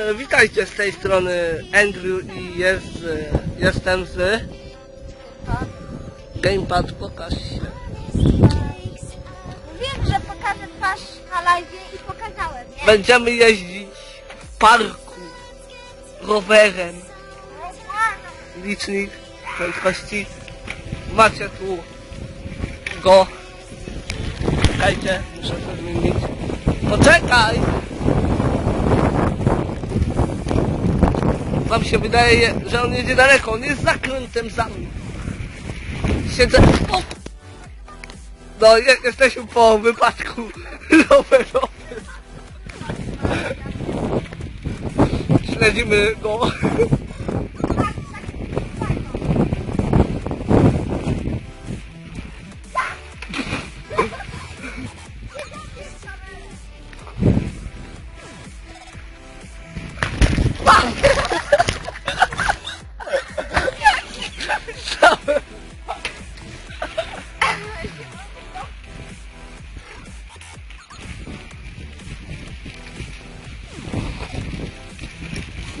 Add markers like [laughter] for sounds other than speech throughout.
E, Witajcie z tej strony Andrew i jest, e, jestem z Gamepad pokaż się. Wiem, że pokażę twarz na live i pokazałem, nie? Będziemy jeździć w parku rowerem. Licznik prędkości. Macie tu go. Czekajcie, muszę to zmienić. Poczekaj! Wam się wydaje, że on jedzie daleko, on jest zakrętem za mną. Siedzę... O! No, je, jesteśmy po wypadku [laughs] rowerowym. Śledzimy go.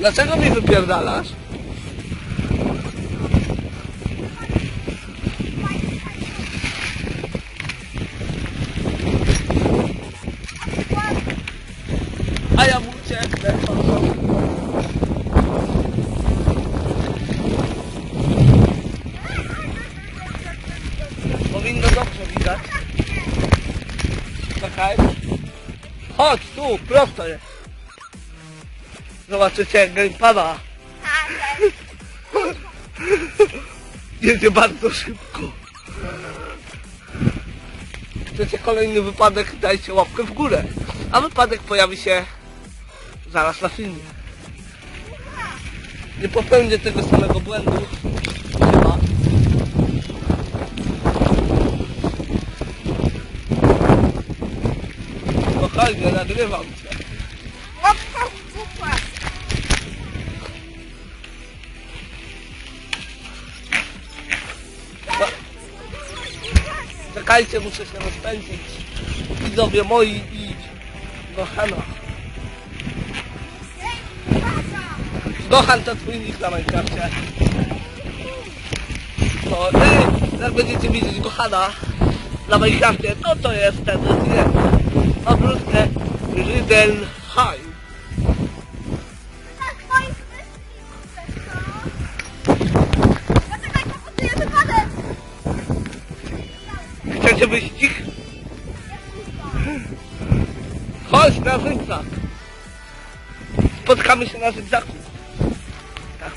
Dlaczego mi wypierdalasz? A ja mu ucieknę. Powinno dobrze widać. Czekaj. Chodź tu, prosto jest. Zobaczycie gamepada. [laughs] Jedzie bardzo szybko. Chcecie kolejny wypadek, dajcie łapkę w górę. A wypadek pojawi się zaraz na filmie. Nie popełnię tego samego błędu. Chyba. Spokojnie, nagrywam cię. Czekajcie, muszę się rozpędzić. Widzowie moi i Gohana. Gohan to twój nick na Minecrafcie. No, ej, jak będziecie widzieć Gohana na Minecrafcie, to to jest ten nie, obrutkę Riddle High. Wyścig? Chodź na zygzak. Spotkamy się na zygzaku. Tak.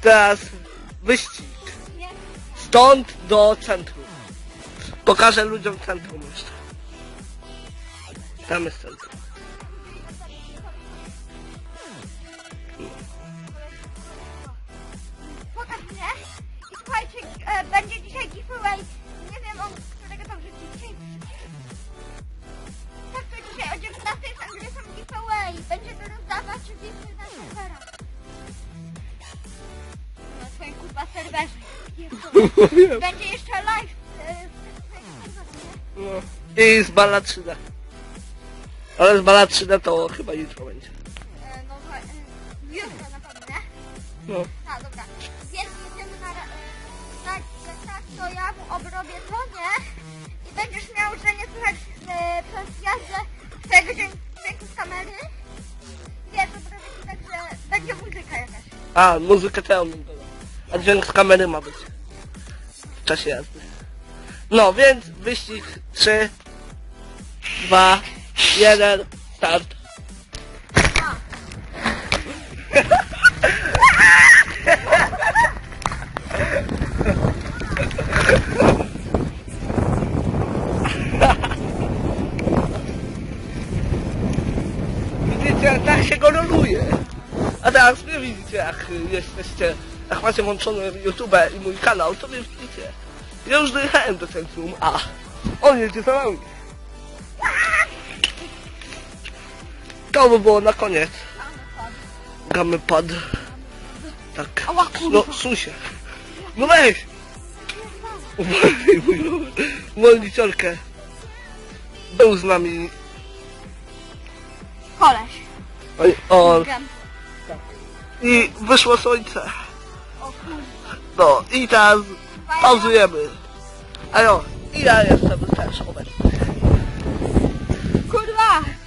Teraz wyścig. Stąd do centrum. Pokażę ludziom centrum jeszcze. Tam jest centrum. Serwerze. Będzie jeszcze live e? No. I z bala 3D. Ale z bala 3D to chyba jutro będzie. E, no, e, jutro na pewno, nie? No. Tak, dobra. Więc jedziemy na... ra- e, Tak, tak, to ja mu obrobię to, nie? I będziesz miał, że nie słychać e, przez jazdę twojego dźwięku, dźwięku z kamery. Wiesz, obrobię ci tak, że będzie muzyka jakaś. A, muzykę dodać a dźwięk z kamery ma być w czasie jazdy. No, więc wyścig 3, 2, 1, start. Widzicie, tak się go roluje. A teraz wy widzicie, jak jesteście jak macie włączony YouTube i mój kanał, to mnie widzicie. Ja już dojechałem do centrum, a on jedzie za nami. To by było na koniec. Gamy pad. Tak. No, suń się. No weź! Uwolnij mój Uwolnij ciorkę. Był z nami Koleś. on, on i wyszło słońce. No i teraz pauzujemy. A jo, i ja jestem też obecny. Kurwa!